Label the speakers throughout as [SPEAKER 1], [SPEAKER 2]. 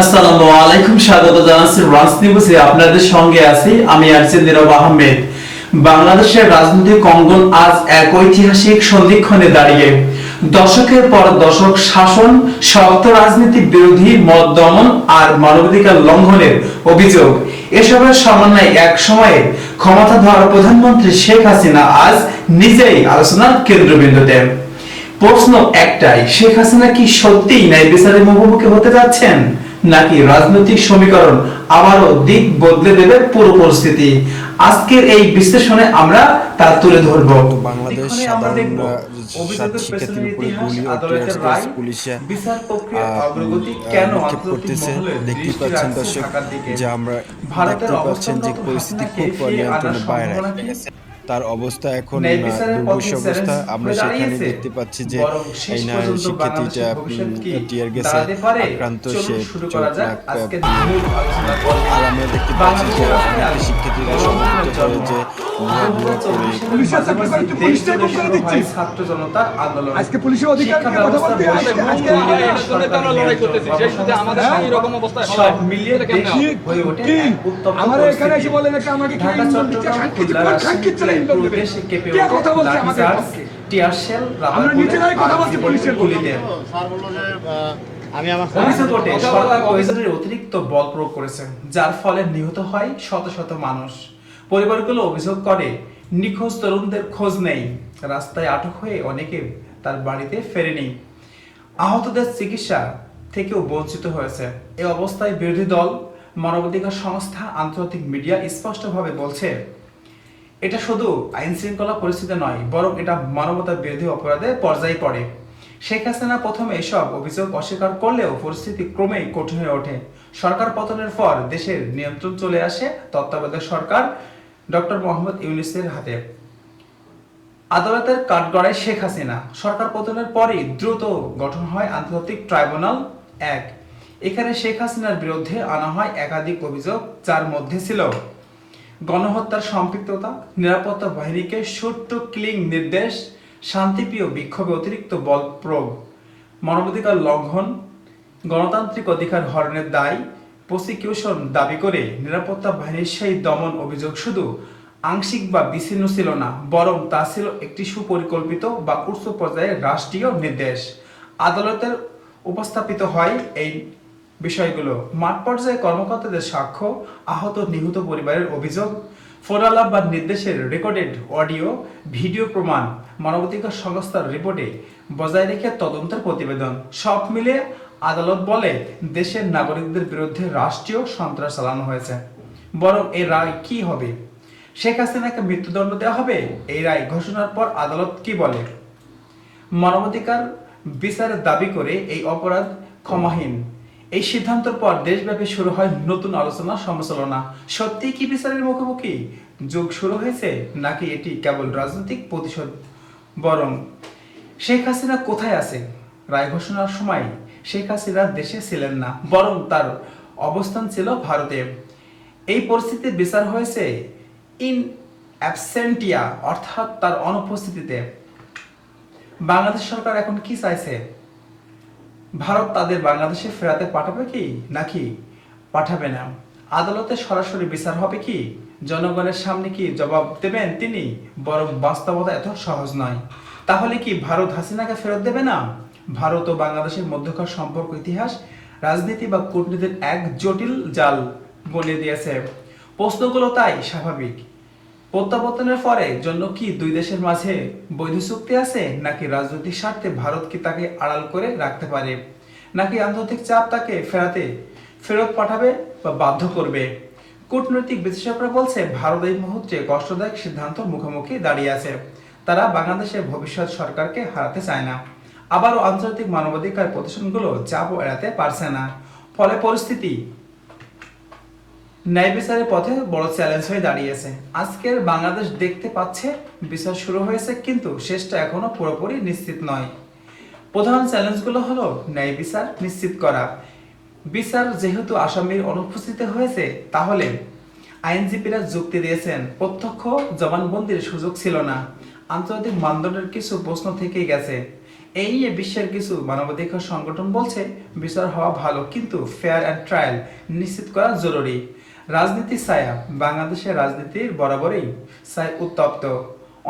[SPEAKER 1] আসসালামু আলাইকুম, স্বাগত জানাচ্ছি রাজ নিউজে। আপনাদের সঙ্গে আছি আমি আরজে নীরব আহমেদ। বাংলাদেশের রাজনৈতিক অঙ্গন আজ এক ঐতিহাসিক সন্ধিক্ষণে দাঁড়িয়ে। দশকের পর দশক শাসন, শক্ত রাজনীতি বিরোধী দমন আর মানবাধিকার লঙ্ঘনের অভিযোগ। এসবের সমন্বয়ে এক সময়ে প্রধানমন্ত্রী শেখ হাসিনা আজ নিজেই আলোচনার কেন্দ্রবিন্দুতে। প্রশ্ন একটাই, শেখ হাসিনা কি সত্যিই ন্যায় বিচারের মুখোমুখি হতে যাচ্ছেন? নাকি রাজনৈতিক সমীকরণ আবারও দিক বদলে দেবে পুরো পরিস্থিতি? আজকের এই বিশ্লেষণে আমরা তা তুলে ধরব।
[SPEAKER 2] বাংলাদেশ
[SPEAKER 1] আমরা
[SPEAKER 2] সাধারণ শিক্ষার্থীর উপরে গুলি পুলিশে নিক্ষেপ করতেছে
[SPEAKER 1] মহলে
[SPEAKER 2] পাচ্ছেন দর্শক? যে আমরা
[SPEAKER 1] ভারতের
[SPEAKER 2] দেখতে পাচ্ছেন যে পরিস্থিতি খুব নিয়ন্ত্রণের বাইরে? তার অবস্থা এখন দুর্বিষ অবস্থা। আমরা সেখানে দেখতে পাচ্ছি যে এই না শিক্ষার্থীটা টিয়ার গ্যাসে আক্রান্ত সে। আর আমরা দেখতে পাচ্ছি যে অনেক শিক্ষার্থীরা হয়ে যে
[SPEAKER 1] ছাত্র আন্দোলন
[SPEAKER 3] আজকে পুলিশের অধিকার
[SPEAKER 4] আমাদের হয়?
[SPEAKER 3] এখানে এসে। আমাকে কথা বলছে আমাদের
[SPEAKER 1] টিয়ার
[SPEAKER 3] আমরা নিজেরাই কথা বলছি পুলিশের
[SPEAKER 1] গুলিতে।
[SPEAKER 5] স্যার বলল যে আমি আমার
[SPEAKER 1] অতিরিক্ত বল প্রয়োগ করেছেন যার ফলে নিহত হয় শত শত মানুষ। পরিবারগুলো অভিযোগ করে, নিখোঁজ তরুণদের খোঁজ নেই। রাস্তায় আটক হয়ে অনেকে তার বাড়িতে ফেরেনি। আহতদের চিকিৎসা থেকেও বঞ্চিত হয়েছে। এই অবস্থায় বিরোধী দল, মানবাধিকার সংস্থা, আন্তর্জাতিক মিডিয়া স্পষ্টভাবে বলছে, এটা শুধু আইন শৃঙ্খলা পরিস্থিতি নয়, বরং এটা মানবতা বিরোধী অপরাধে পর্যায়ে পড়ে। শেখ হাসিনা প্রথমে এসব অভিযোগ অস্বীকার করলেও পরিস্থিতি ক্রমেই কঠিন হয়ে ওঠে। সরকার পতনের পর দেশের নিয়ন্ত্রণ চলে আসে, তত্ত্বাবধায়ক সরকার ডক্টর মোহাম্মদ ইউনিসের হাতে। আদালতের কাঠগড়ায় শেখ হাসিনা। সরকার পতনের পরই দ্রুত গঠন হয় আন্তর্জাতিক ট্রাইব্যুনাল এক। এখানে শেখ হাসিনার বিরুদ্ধে আনা হয় একাধিক অভিযোগ, যার মধ্যে ছিল গণহত্যার সম্পৃক্ততা, নিরাপত্তা বাহিনীকে শুট ক্লিং নির্দেশ, শান্তিপ্রিয় বিক্ষোভে অতিরিক্ত বল প্রয়োগ, মানবাধিকার লঙ্ঘন, গণতান্ত্রিক অধিকার হরণের দায় প্রসিকিউশন দাবি করে নিরাপত্তা বাহিনীর সেই দমন অভিযোগ শুধু আংশিক বা বিচ্ছিন্ন ছিল না, বরং তা ছিল একটি সুপরিকল্পিত বা উচ্চ পর্যায়ের রাষ্ট্রীয় নির্দেশ। আদালতের উপস্থাপিত হয় এই বিষয়গুলো। মাঠ পর্যায়ে কর্মকর্তাদের সাক্ষ্য, আহত নিহত পরিবারের অভিযোগ ফোনালাপ বা নির্দেশের রেকর্ডেড অডিও, ভিডিও প্রমাণ, মানবাধিকার সংস্থার রিপোর্টে বজায় রেখে তদন্তের প্রতিবেদন। সব মিলে আদালত বলে, দেশের নাগরিকদের বিরুদ্ধে রাষ্ট্রীয় সন্ত্রাস চালানো হয়েছে। বরং এই রায় কি হবে? শেখ হাসিনাকে মৃত্যুদণ্ড দেওয়া হবে? এই রায় ঘোষণার পর আদালত কি বলে? মানবাধিকার বিচারের দাবি করে এই অপরাধ ক্ষমাহীন। এই সিদ্ধান্তের পর দেশব্যাপী শুরু হয় নতুন আলোচনা সমালোচনা। সত্যি কি বিচারের মুখোমুখি? যুগ শুরু হয়েছে নাকি এটি কেবল রাজনৈতিক প্রতিশোধ? বরং শেখ হাসিনা কোথায় আছে? রায় ঘোষণার সময় শেখ হাসিনা দেশে ছিলেন না, বরং তার অবস্থান ছিল ভারতে। এই পরিস্থিতির বিচার হয়েছে ইন অ্যাবসেন্টিয়া অর্থাৎ তার অনুপস্থিতিতে। বাংলাদেশ সরকার এখন কি চাইছে? ভারত তাদের বাংলাদেশে ফেরাতে পাঠাবে কি, নাকি পাঠাবে না? আদালতে সরাসরি বিচার হবে কি? জনগণের সামনে কি জবাব দেবেন তিনি? বরং বাস্তবতা এত সহজ নয়। তাহলে কি ভারত হাসিনাকে ফেরত দেবে না? ভারত ও বাংলাদেশের মধ্যকার সম্পর্ক ইতিহাস, রাজনীতি বা কূটনীতির এক জটিল জাল বলে দিয়েছে। প্রশ্নগুলো তাই স্বাভাবিক। প্রত্যাবর্তনের পরে জন্য কি দুই দেশের মাঝে বৈধ চুক্তি আছে, নাকি রাজনৈতিক স্বার্থে ভারত কি তাকে আড়াল করে রাখতে পারে? নাকি আন্তর্জাতিক চাপ তাকে ফেরাতে ফেরত পাঠাবে বা বাধ্য করবে? কূটনৈতিক বিশ্লেষকরা বলছে, ভারত এই মুহূর্তে কষ্টদায়ক সিদ্ধান্ত মুখোমুখি দাঁড়িয়ে আছে। তারা বাংলাদেশের ভবিষ্যৎ সরকারকে হারাতে চায় না। আবারও আন্তর্জাতিক মানবাধিকার প্রতিষ্ঠানগুলো চাপও এড়াতে পারছে না। ফলে পরিস্থিতি ন্যায় বিচারের পথে বড় চ্যালেঞ্জ হয়ে দাঁড়িয়েছে। আজকের বাংলাদেশ দেখতে পাচ্ছে, বিচার শুরু হয়েছে কিন্তু শেষটা এখনও পুরোপুরি নিশ্চিত নয়। প্রধান চ্যালেঞ্জগুলো হলো ন্যায় বিচার নিশ্চিত করা। বিচার যেহেতু আসামির অনুপস্থিতি হয়েছে, তাহলে আইনজীবীরা যুক্তি দিয়েছেন, প্রত্যক্ষ জবানবন্দির সুযোগ ছিল না। আন্তর্জাতিক মানদণ্ডের কিছু প্রশ্ন থেকেই গেছে। এই নিয়ে বিশ্বের কিছু মানবাধিকার সংগঠন বলছে, বিচার হওয়া ভালো, কিন্তু ফেয়ার অ্যান্ড ট্রায়াল নিশ্চিত করা জরুরি। রাজনীতি ছায়া, বাংলাদেশের রাজনীতির বরাবরই ছায় উত্তপ্ত।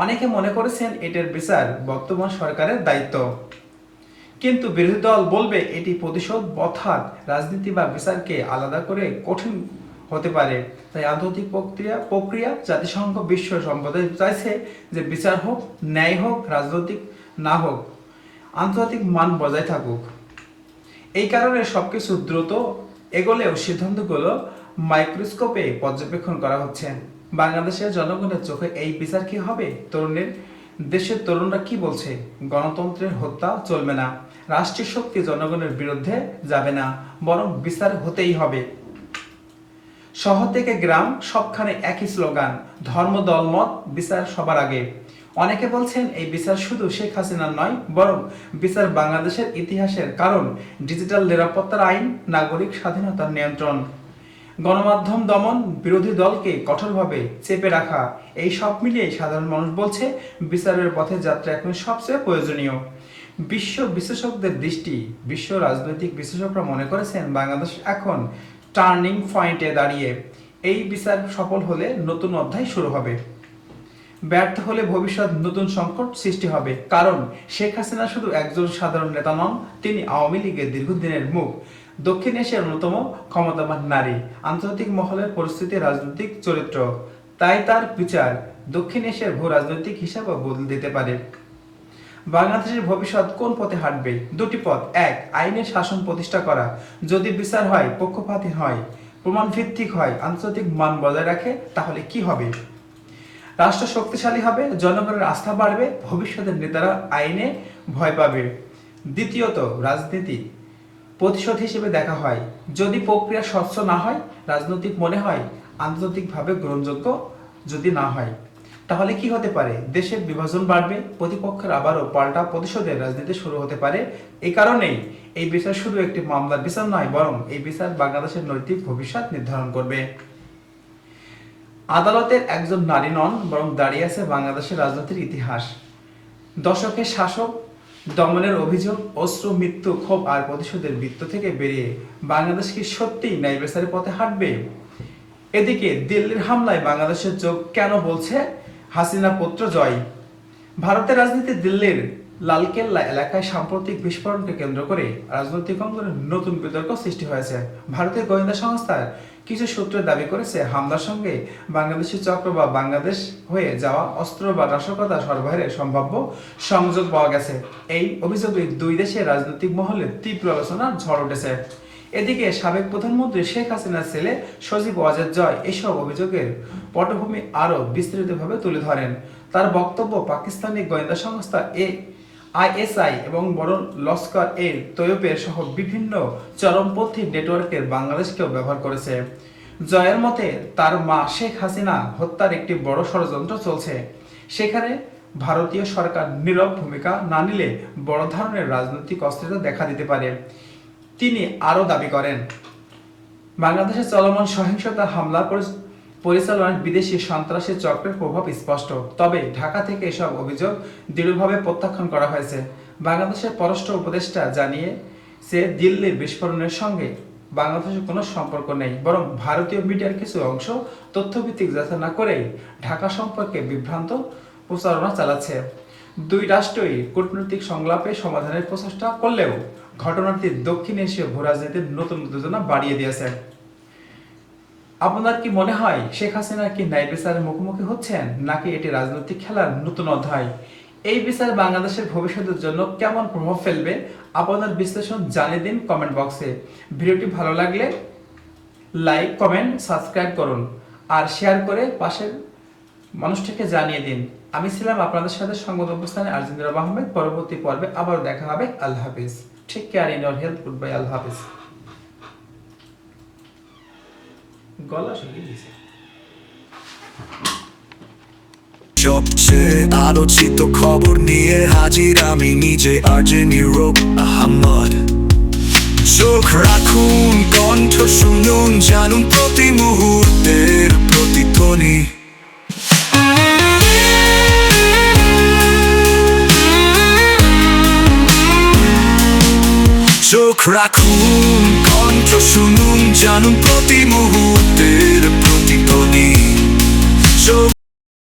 [SPEAKER 1] অনেকে মনে করেছেন এটার বিচার বর্তমান সরকারের দায়িত্ব। কিন্তু বিরোধী দল বলবে এটি প্রতিশোধ, অর্থাৎ রাজনীতি বা বিচারকে আলাদা করে কঠিন হতে পারে। তাই আন্তর্জাতিক প্রক্রিয়া প্রক্রিয়া, জাতিসংঘ, বিশ্ব সম্প্রদায় চাইছে যে বিচার হোক, ন্যায় হোক, রাজনৈতিক না হোক আন্তর্জাতিক মান বজায় থাকুক। এই কারণে সবকিছু দ্রুত এগোলেও সিদ্ধান্তগুলো মাইক্রোস্কোপে পর্যবেক্ষণ করা হচ্ছে। বাংলাদেশের জনগণের চোখে এই বিচার কি হবে? তরুণের দেশের তরুণরা কি বলছে? গণতন্ত্রের হত্যা চলবে না। রাষ্ট্রীয় শক্তি জনগণের বিরুদ্ধে যাবে না, বরং বিচার হতেই হবে। শহর থেকে গ্রাম সবখানে একই স্লোগান, ধর্ম, দলমত, বিচার সবার আগে। অনেকে বলছেন এই বিচার শুধু শেখ হাসিনার নয়, বরং বিচার বাংলাদেশের ইতিহাসের কারণ, ডিজিটাল নিরাপত্তার আইন, নাগরিক স্বাধীনতার নিয়ন্ত্রণ। গণমাধ্যম দমন বিরোধী দলকে কঠোরভাবে চেপে রাখা, এই সব মিলিয়ে সাধারণ মানুষ বলছে বিচারের পথে যাত্রা এখন সবচেয়ে প্রয়োজনীয়। বিশ্ব বিশেষজ্ঞদের দৃষ্টি, বিশ্ব রাজনৈতিক বিশেষজ্ঞরা মনে করেছেন বাংলাদেশ এখন টার্নিং পয়েন্টে দাঁড়িয়ে। এই বিচার সফল হলে নতুন অধ্যায় শুরু হবে। ব্যর্থ হলে ভবিষ্যৎ নতুন সংকট সৃষ্টি হবে। কারণ শেখ হাসিনা শুধু একজন সাধারণ নেতা নন, তিনি আওয়ামী লীগের দীর্ঘদিনের মুখ। দক্ষিণ এশিয়ার অন্যতম ক্ষমতাবান নারী, আন্তর্জাতিক মহলের পরিস্থিতি, রাজনৈতিক চরিত্র। তাই তার বিচার দক্ষিণ এশিয়ার ভূ রাজনৈতিক হিসাবে বদলে দিতে পারে। বাংলাদেশের ভবিষ্যৎ কোন পথে হাঁটবে? দুটি পথ। এক, আইনের শাসন প্রতিষ্ঠা করা। যদি বিচার হয়, পক্ষপাতী হয় প্রমাণ ভিত্তিক হয়, আন্তর্জাতিক মান বজায় রাখে, তাহলে কি হবে? রাষ্ট্র শক্তিশালী হবে, জনগণের আস্থা বাড়বে, ভবিষ্যতের নেতারা আইনে ভয় পাবে। দ্বিতীয়ত, রাজনীতি। প্রতিশোধ হিসেবে দেখা হয়, যদি প্রক্রিয়া স্বচ্ছ না হয়, রাজনৈতিক মনে হয়, আন্তর্জাতিকভাবে গ্রহণযোগ্য যদি না হয়। তাহলে কি হতে পারে? দেশের বিভাজন বাড়বে, প্রতিপক্ষের আবারও পাল্টা প্রতিশোধের রাজনীতি শুরু হতে পারে। এই কারণেই এই বিচার শুধু একটি মামলার বিচার নয়, বরং এই বিচার বাংলাদেশের নৈতিক ভবিষ্যৎ নির্ধারণ করবে। আদালতের একজন নারী নন, বরং দাঁড়িয়ে আছে বাংলাদেশের রাজনীতির ইতিহাস। দশকের শাসক, দমনের অভিযোগ অস্ত্র মৃত্যু, ক্ষোভ আর প্রতিশোধের বৃত্ত থেকে বেরিয়ে বাংলাদেশ কি সত্যিই ন্যায় বিচারের পথে হাঁটবে? এদিকে দিল্লির হামলায় বাংলাদেশের চোখ কেন বলছে হাসিনা পুত্র জয়? ভারতের রাজনীতি দিল্লির লালকেল্লা এলাকায় সাম্প্রতিক বিস্ফোরণকে কেন্দ্র করে রাজনৈতিক অঙ্গনে নতুন বিতর্ক সৃষ্টি হয়েছে। ভারতের গোয়েন্দা সংস্থার কিছু সূত্রে দাবি করেছে, হামলার সঙ্গে বাংলাদেশি চক্র বা বাংলাদেশ হয়ে যাওয়া অস্ত্র বা নাশকতা সরবরাহের সম্ভাব্য সংযোগ পাওয়া গেছে। এই অভিযোগে দুই দেশের রাজনৈতিক মহলে তীব্র আলোচনার ঝড় উঠেছে। এদিকে সাবেক প্রধানমন্ত্রী শেখ হাসিনার ছেলে সজীব ওয়াজেদ জয় এসব অভিযোগের পটভূমি আরও বিস্তারিতভাবে তুলে ধরেন। তার বক্তব্য পাকিস্তানি গোয়েন্দা সংস্থা এ আইএসআই এবং বড় লস্কর এর তৈয়বের সহ বিভিন্ন চরমপন্থী নেটওয়ার্কের বাংলাদেশকেও ব্যবহার করেছে। জয়ের মতে, তার মা শেখ হাসিনা হত্যার একটি বড় ষড়যন্ত্র চলছে। সেখানে ভারতীয় সরকার নীরব ভূমিকা না নিলে বড় ধরনের রাজনৈতিক অস্থিরতা দেখা দিতে পারে। তিনি আরও দাবি করেন, বাংলাদেশে চলমান সহিংসতা হামলা পরিচালনায় বিদেশি সন্ত্রাসী চক্রের প্রভাব স্পষ্ট। তবে ঢাকা থেকে এসব অভিযোগ দৃঢ়ভাবে প্রত্যাখ্যান করা হয়েছে। বাংলাদেশের পররাষ্ট্র উপদেষ্টা জানিয়ে সে দিল্লির বিস্ফোরণের সঙ্গে বাংলাদেশের কোনো সম্পর্ক নেই, বরং ভারতীয় মিডিয়ার কিছু অংশ তথ্যভিত্তিক যাচাই না করেই ঢাকা সম্পর্কে বিভ্রান্ত প্রচারণা চালাচ্ছে। দুই রাষ্ট্রই কূটনৈতিক সংলাপে সমাধানের প্রচেষ্টা করলেও ঘটনাটি দক্ষিণ এশীয় ভূরাজনীতির নতুন উত্তেজনা বাড়িয়ে দিয়েছে। আপনার কি মনে হয় শেখ হাসিনা কি ন্যায় বিচারের মুখোমুখি হচ্ছেন নাকি এটি রাজনৈতিক খেলার নতুন অধ্যায়? এই বিচার বাংলাদেশের ভবিষ্যতের জন্য কেমন প্রভাব ফেলবে? আপনার বিশ্লেষণ জানিয়ে দিন কমেন্ট বক্সে ভিডিওটি ভালো লাগলে লাইক কমেন্ট সাবস্ক্রাইব করুন আর শেয়ার করে পাশের মানুষটিকে জানিয়ে দিন। আমি ছিলাম আপনাদের সাথে সংবাদ অবস্থানে আর্জেন্দ্র আহমেদ পরবর্তী পর্বে আবার দেখা হবে। আল্লাহ হাফিজ। Take care in your health goodbye আল্লাহ হাফিজ। গলা দিয়েছে
[SPEAKER 6] সবচেয়ে আলোচিত খবর নিয়ে হাজির আমি নিজে আর্জেন ইউরোপ আহমদ। চোখ রাখুন, কণ্ঠ শুনুন, জানুন প্রতি মুহূর্তের প্রতিধ্বনি। চোখ রাখুন শুনুন জানুন প্রতি মুহূর্তে।